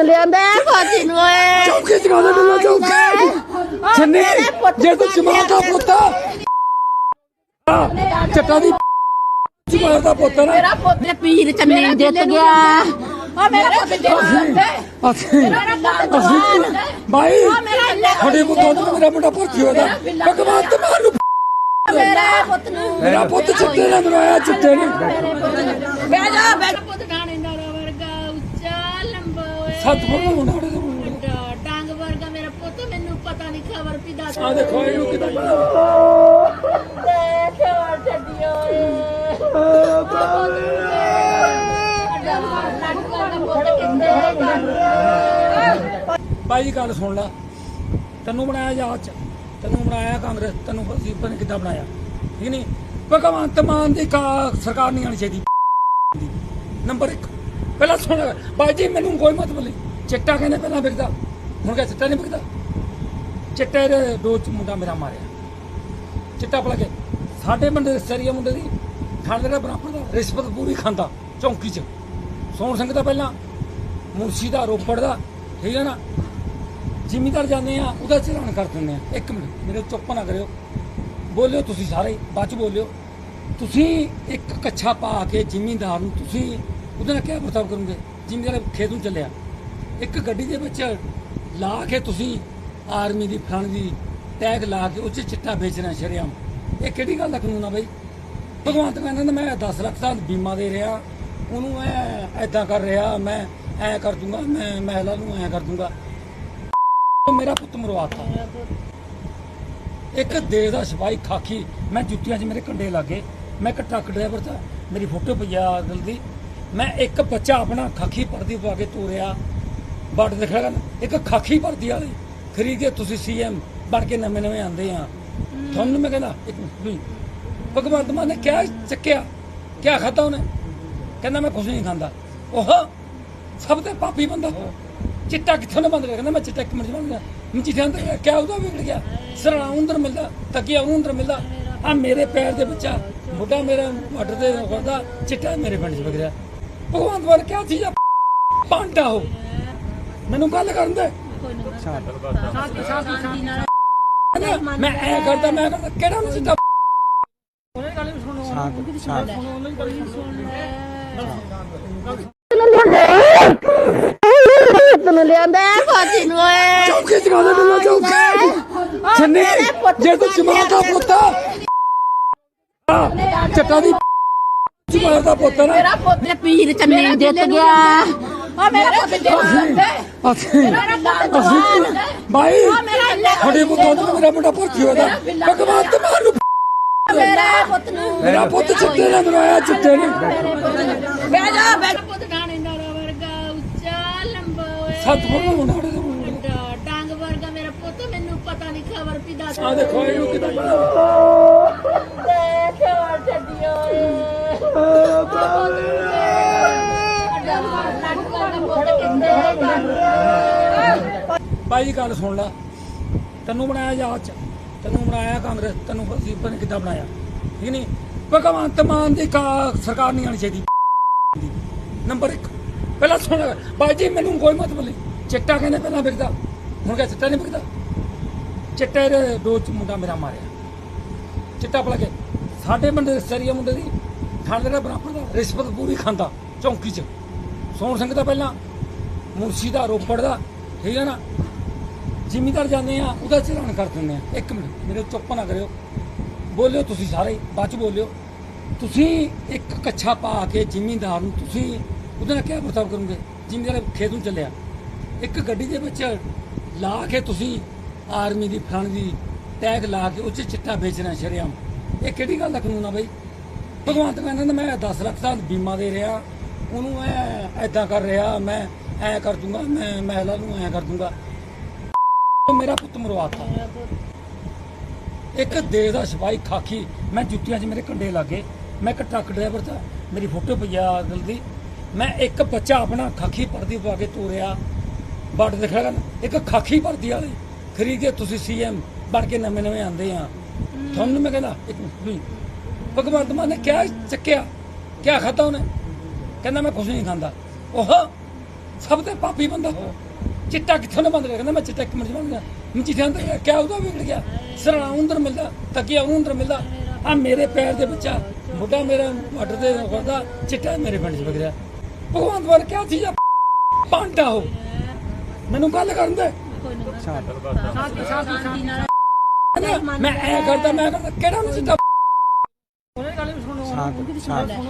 ਨੂੰ ਲਿਆਂਦਾ ਫੌਜੀ ਨੂੰ ਓਏ। ਚੌਕੇ ਚਗਾ ਦੇ ਬਿੱਲਾ ਚੌਕੇ। ਛੰਨੇ ਜੇ ਤੂੰ ਚਮਾਰ ਦਾ ਪੁੱਤ ਚੱਟਾ ਦੀ ਚਮਾਰ ਦਾ ਪੁੱਤ ਨਾ। ਮੇਰਾ ਪੁੱਤ ਪੀਰ ਚੰਨੇ ਨੂੰ ਜਿੱਤ ਗਿਆ। ਆ ਮੇਰਾ ਪੁੱਤ ਜਿੱਤ ਅਸੀਂ ਅਸੀਂ ਭਾਈ ਤੁਹਾਡੇ ਪੁੱਤ ਨੂੰ ਮੇਰਾ ਮੁੰਡਾ ਭਰਤੀ ਹੋਇਆ। ਭਗਵਾਨ ਤੇ ਮਾਰ ਨੂੰ ਮੇਰਾ ਪੁੱਤ ਨੂੰ ਮੇਰਾ ਪੁੱਤ ਚਿੱਟੇ ਨੇ ਮਰਵਾਇਆ ਚਿੱਟੇ ਨੇ ਬਹਿ ਜਾ ਬਹਿ ਦਾ ਡਾਂਗ ਵਰਗਾ ਮੇਰਾ ਪੁੱਤ ਮੈਨੂੰ ਪਤਾ ਨਹੀਂ ਖਬਰ ਆ ਦੇਖੋ ਇਹਨੂੰ ਕਿਦਾਂ ਭਾਈ ਗੱਲ ਸੁਣ ਲੈ। ਤੈਨੂੰ ਬਣਾਇਆ ਜਾਤ ਚ ਤੈਨੂੰ ਬਣਾਇਆ ਕਾਂਗਰਸ ਤੈਨੂੰ ਨੀ ਕਿੱਦਾਂ ਬਣਾਇਆ। ਠੀਕ ਨਹੀਂ ਭਗਵੰਤ ਮਾਨ ਦੀ ਕਾ ਸਰਕਾਰ ਨਹੀਂ ਆਣੀ ਚਾਹੀਦੀ। ਨੰਬਰ 1 ਪਹਿਲਾਂ ਸੁਣ ਭਾਈ ਜੀ, ਮੈਨੂੰ ਕੋਈ ਮਤਲਬ ਨਹੀਂ। ਚਿੱਟਾ ਕਹਿੰਦੇ ਪਹਿਲਾਂ ਵਿਕਦਾ, ਹੁਣ ਕਿਆ ਚਿੱਟਾ ਨਹੀਂ ਵਿਕਦਾ? ਚਿੱਟੇ ਦੇ ਦੋ ਮੁੰਡਾ ਮੇਰਾ ਮਾਰਿਆ। ਚਿੱਟਾ ਪਲਾ ਕੇ। ਸਾਡੇ ਬੰਦੇ ਸਰੀਆ ਮੁੰਡੇ ਦੀ ਥਾਣੇ ਦਾ ਬਰਾਬਰ ਦਾ, ਰਿਸ਼ਵਤ ਪੂਰੀ ਖਾਂਦਾ, ਚੌਂਕੀ 'ਚ। ਸੋਹਣ ਸਿੰਘ ਦਾ ਪਹਿਲਾਂ ਮੁਰਸ਼ੀ ਦਾ, ਰੋਪੜ ਦਾ, ਠੀਕ ਹੈ ਨਾ? ਜ਼ਿਮੀਦਾਰ ਜਾਂਦੇ ਆ, ਉਹਦਾ ਚਲਾਨ ਕਰ ਦਿੰਦੇ ਆ। ਇੱਕ ਮਿੰਟ, ਮੇਰੇ ਚੁੱਪ ਨਾ ਕਰਿਓ। ਬੋਲਿਓ ਤੁਸੀਂ ਸਾਰੇ, ਬਾਅਦ ਚ ਬੋਲਿਓ। ਤੁਸੀਂ ਇੱਕ ਕੱਛਾ ਪਾ ਕੇ ਜ਼ਿਮੀਦਾਰ ਨੂੰ ਤੁਸੀਂ ਉਹਦੇ ਨਾਲ ਕਿਆ ਵਰਤਾਵ ਕਰੋਗੇ? ਜ਼ਿਮੀਦਾਰ ਖੇਤ ਨੂੰ ਚੱਲਿਆ। ਇੱਕ ਗੱਡੀ ਦੇ ਵਿੱਚ ਲਾ ਕੇ ਤੁਸੀਂ ਆਰਮੀ ਦੀ, ਫਲਾਣ ਦੀ ਟੈਗ ਲਾ ਕੇ ਉਹ 'ਚ ਚਿੱਟਾ ਵੇਚਣਾ ਸ਼ਰੇਆਮ। ਇਹ ਕਿਹੜੀ ਗੱਲ ਦਾ ਕਾਨੂੰਨ ਆ ਬਈ? ਭਗਵੰਤ ਕਹਿੰਦਾ, ਮੈਂ 10 ਲੱਖ ਦਾ ਬੀਮਾ ਦੇ ਰਿਹਾ। ਉਹਨੂੰ ਮੈਂ ਐਦਾਂ ਕਰ ਰਿਹਾ, ਮੈਂ ਐ ਕਰ ਦੂੰਗਾ, ਮੈਂ ਮਹਿਲਾ ਨੂੰ ਐ ਕਰ ਦੂੰਗਾ। ਮੇਰਾ ਪੁੱਤ ਮਰਵਾਤਾ। ਇੱਕ ਦੇਸ਼ ਦਾ ਸਿਪਾਹੀ ਖਾਕੀ। ਮੈਂ ਜੁੱਤੀਆਂ 'ਚ ਮੇਰੇ ਕੰਡੇ ਲੱਗੇ। ਮੈਂ ਇੱਕ ਟਰੱਕ ਡਰਾਈਵਰ ਤਾਂ ਮੇਰੀ ਫੋਟੋ ਪਈ ਆ ਦੀ। ਮੈਂ ਇੱਕ ਬੱਚਾ ਆਪਣਾ ਖਾਕੀ ਪਰਦੀ ਪਾ ਕੇ ਤੋਰਿਆ। ਬੱਟ ਦਿਖਿਆ ਨਾ ਇੱਕ ਖਾਕੀ ਪਰਦੀ ਵਾਲੀ। ਖਰੀਦ ਕੇ ਤੁਸੀਂ ਸੀਐਮ ਬਣ ਕੇ ਨਵੇਂ ਨਵੇਂ ਆਂਦੇ ਆ। ਤੁਹਾਨੂੰ ਮੈਂ ਕਹਿੰਦਾ, ਇੱਕ ਭਗਵੰਤ ਮਾਨ ਨੇ ਕਿਆ ਚੱਕਿਆ? ਕਿਆ ਖਾਦਾ ਉਹਨੇ? ਕਹਿੰਦਾ, ਮੈਂ ਕੁਝ ਨਹੀਂ ਖਾਂਦਾ। ਉਹ ਸਭ ਤੋਂ ਪਾਪੀ ਬੰਦਾ। ਚਿੱਟਾ ਕਿੱਥੋਂ ਨੇ ਬੰਦ ਕਰ ਕਹਿੰਦਾ, ਮੈਂ ਚਿੱਟਾ ਇੱਕ ਮਿੰਟ ਚ ਬੰਦ ਗਿਆ ਮਚੀਠਿਆਂ ਤੇ ਕਿਆ, ਉਹਦਾ ਵਿਗੜ ਗਿਆ। ਸਰਾਂ ਅੰਦਰ ਮਿਲਦਾ, ਤੱਕਿਆ ਉਹਨੂੰ ਅੰਦਰ ਮਿਲਦਾ। ਆ ਮੇਰੇ ਪੈਰ ਦੇ ਬੱਚਾ ਮੋਢਾ ਮੇਰਾ ਮੱਟ ਦੇ ਵਰਦਾ ਚਿੱਟਾ ਮੇਰੇ ਪਿੰਡ ਚ ਵਿਗੜਿਆ ਭਗਵੰਤ ਮਾਨ ਕਿਆ ਚੀਜ਼ ਆ ਪਾਂਟਾ ਹੋ ਮੈਨੂੰ ਗੱਲ ਕਰਨ ਦੇ। ਮੈਂ ਐ ਕਰਦਾ ਮੈਂ ਕਰਦਾ ਕਿਹੜਾ ਉਹਨੂੰ ਚਿੱਟਾ ਤੈਨੂੰ ਲਿਆਂਦਾ ਫੌਜੀ ਨੂੰ ਓਏ ਚੌਕੇ। ਚਗਾ ਦੇ ਬਿੱਲਾ ਚੌਕੇ ਛੰਨੇ ਜੇ ਤੂੰ ਚਮਾਰ ਦਾ ਪੁੱਤ ਆ ਚੱਟਾ ਦੀ ਚਮਾਰ ਦਾ ਪੁੱਤ ਨਾ। ਮੇਰਾ ਪੁੱਤ ਨੇ ਪੀਰ ਚੰਨੇ ਨੂੰ ਜਿੱਤ ਗਿਆ। ਆ ਮੇਰਾ ਪੁੱਤ ਜਿੱਤ ਅਸੀਂ ਅਸੀਂ ਭਾਈ ਤੁਹਾਡੇ ਪੁੱਤ ਨੂੰ ਮੇਰਾ ਮੁੰਡਾ ਭਰਤੀ ਹੋਇਆ। ਭਗਵਾਨ ਤੇ ਮਾਰ ਨੂੰ ਮੇਰਾ ਪੁੱਤ ਨੂੰ। ਮੇਰਾ ਪੁੱਤ ਚਿੱਟੇ ਨੇ ਮਰਵਾਇਆ ਚਿੱਟੇ ਨੇ। ਬਹਿ ਜਾ ਬਹਿ। ਪੁੱਤ ਥਾਣੇਦਾਰ ਵਰਗਾ ਉੱਚਾ ਲੰਬਾ ਸਤਿਗੁਰੂ ਦਾ ਮੁੰਡਾ ਉਹਦੇ ਕੋਲ। ਵੱਡਾ ਡਾਂਗ ਵਰਗਾ ਮੇਰਾ ਪੁੱਤ ਮੈਨੂੰ ਪਤਾ ਨਹੀਂ ਖਬਰ ਵੀ ਦੱਸ। ਆ ਦੇਖੋ ਇਹਨੂੰ ਕਿਦਾਂ ਦੇਖ ਵਰ ਛੱਡਿਓ ਏ ਭਾਈ ਜੀ ਗੱਲ ਸੁਣ ਲੈ। ਤੈਨੂੰ ਬਣਾਇਆ ਜਾਤ ਚ। ਤੈਨੂੰ ਬਣਾਇਆ ਕਾਂਗਰਸ। ਤੈਨੂੰ ਅਸੀਂ ਪਤਾ ਕਿੱਦਾਂ ਬਣਾਇਆ। ਠੀਕ ਨਹੀਂ ਭਗਵੰਤ ਮਾਨ ਦੀ ਸਰਕਾਰ ਨਹੀਂ ਆਣੀ ਚਾਹੀਦੀ। ਨੰਬਰ 1 ਪਹਿਲਾਂ ਸੁਣ। ਭਾਈ ਜੀ, ਮੈਨੂੰ ਕੋਈ ਮਤਲਬ ਨਹੀਂ ਚਿੱਟਾ ਕਹਿੰਦੇ ਪਹਿਲਾਂ ਵਿਕਦਾ। ਹੁਣ ਕਿਆ ਚਿੱਟਾ ਨਹੀਂ ਵਿਕਦਾ? ਚਿੱਟੇ ਦੇ ਦੋ ਮੁੰਡਾ ਮੇਰਾ ਮਾਰਿਆ। ਚਿੱਟਾ ਪਲਾ ਕੇ। ਸਾਡੇ ਬੰਦੇ ਸਰੀਆ ਮੁੰਡੇ ਦੀ। ਥਾਣੇ ਦਾ ਬਰਾਬਰ ਦਾ ਰਿਸ਼ਵਤ ਪੂਰੀ ਖਾਂਦਾ ਚੌਂਕੀ 'ਚ। ਸੋਹਣ ਸਿੰਘ ਦਾ ਪਹਿਲਾਂ। ਮੁਰਸ਼ੀ ਦਾ, ਰੋਪੜ ਦਾ। ਠੀਕ ਹੈ ਨਾ? ਜ਼ਿਮੀਦਾਰ ਜਾਂਦੇ ਆ, ਉਹਦਾ ਚਲਾਨ ਕਰ ਦਿੰਦੇ ਆ। ਇੱਕ ਮਿੰਟ, ਮੇਰੇ ਚੁੱਪ ਨਾ ਕਰਿਓ। ਬੋਲਿਓ ਤੁਸੀਂ ਸਾਰੇ, ਬਾਅਦ ਚ ਬੋਲਿਓ। ਤੁਸੀਂ ਇੱਕ ਕੱਛਾ ਪਾ ਕੇ ਜ਼ਿਮੀਦਾਰ ਨੂੰ ਤੁਸੀਂ ਉਹਦੇ ਨਾਲ ਕਿਆ ਵਰਤਾਵ ਕਰੋਗੇ? ਜ਼ਿਮੀਦਾਰ ਖੇਤ ਨੂੰ ਚੱਲਿਆ। ਇੱਕ ਗੱਡੀ ਦੇ ਵਿੱਚ ਲਾ ਕੇ ਤੁਸੀਂ ਆਰਮੀ ਦੀ, ਫਲਾਣ ਦੀ ਟੈਗ ਲਾ ਕੇ ਉਹ 'ਚ ਚਿੱਟਾ ਵੇਚਣਾ ਸ਼ਰੇਆਮ। ਇਹ ਕਿਹੜੀ ਗੱਲ ਦਾ ਕਾਨੂੰਨ ਆ ਬਈ? ਭਗਵੰਤ ਕਹਿੰਦਾ, ਮੈਂ 10 ਲੱਖ ਦਾ ਬੀਮਾ ਦੇ ਰਿਹਾ। ਉਹਨੂੰ ਮੈਂ ਐਦਾਂ ਕਰ ਰਿਹਾ, ਮੈਂ ਐ ਕਰ ਦੂੰਗਾ, ਮੈਂ ਮਹਿਲਾ ਨੂੰ ਐ ਕਰ ਦੂੰਗਾ। ਮੇਰਾ ਪੁੱਤ ਮਰਵਾਤਾ। ਇੱਕ ਦੇਸ਼ ਦਾ ਸਿਪਾਹੀ ਖਾਕੀ, ਮੈਂ ਜੁੱਤੀਆਂ 'ਚ ਮੇਰੇ ਕੰਡੇ ਲੱਗੇ। ਮੈਂ ਇੱਕ ਟਰੱਕ ਡਰਾਈਵਰ ਤਾਂ ਮੇਰੀ ਫੋਟੋ ਪਈ ਆ ਦੀ। ਮੈਂ ਇੱਕ ਬੱਚਾ ਆਪਣਾ ਖਾਕੀ ਪਰਦੀ ਪਾ ਕੇ ਤੋਰਿਆ। ਬੱਟ ਦਿਖਿਆ ਨਾ ਇੱਕ ਖਾਕੀ ਪਰਦੀ ਵਾਲੀ। ਖਰੀਦ ਕੇ ਤੁਸੀਂ ਸੀਐਮ ਬਣ ਕੇ ਨਵੇਂ ਨਵੇਂ ਆਂਦੇ ਆ। ਤੁਹਾਨੂੰ ਮੈਂ ਕਹਿੰਦਾ, ਇੱਕ ਭਗਵੰਤ ਮਾਨ ਨੇ ਕਿਆ ਚੱਕਿਆ? ਕਿਆ ਖਾਤਾ ਉਹਨੇ? ਕਹਿੰਦਾ, ਮੈਂ ਕੁਝ ਨਹੀਂ ਖਾਂਦਾ। ਉਹ ਸਭ ਤੋਂ ਪਾਪੀ ਬੰਦਾ। ਚਿੱਟਾ ਕਿੱਥੋਂ ਨੇ ਬੰਦ ਕਰ ਕਹਿੰਦਾ ਮੈਂ ਚਿੱਟਾ ਇੱਕ ਮਿੰਟ 'ਚ ਬੰਦ ਗਿਆ ਮਚੀਠਿਆਂ ਅੰਦਰ ਕਿਆ ਉਹਦਾ ਵਿਗੜ ਗਿਆ। ਸਰਾਂ ਅੰਦਰ ਮਿਲਦਾ, ਤੱਕਿਆ ਉਹਨੂੰ ਅੰਦਰ ਮਿਲਦਾ। ਆ ਮੇਰੇ ਪੈਰ ਦੇ ਬੱਚਾ ਮੁੰਡਾ ਮੇਰਾ ਮੱਟ ਦੇ ਵਰਦਾ ਚਿੱਟਾ ਮੇਰੇ ਪਿੰਡ 'ਚ ਵਿਗੜਿਆ। ਭਗਵੰਤ ਮਾਨ ਕਿਆ ਚੀਜ਼ ਆ ਪਾਂਟਾ ਹੋ ਮੈਨੂੰ ਗੱਲ ਕਰਨ ਦੇ। ਮੈਂ ਐ ਕਰਦਾ, ਮੈਂ ਕਰਦਾ, ਕਿਹੜਾ ਨੂੰ ਚਿੱਟਾ ਸੁਣ ਲੈ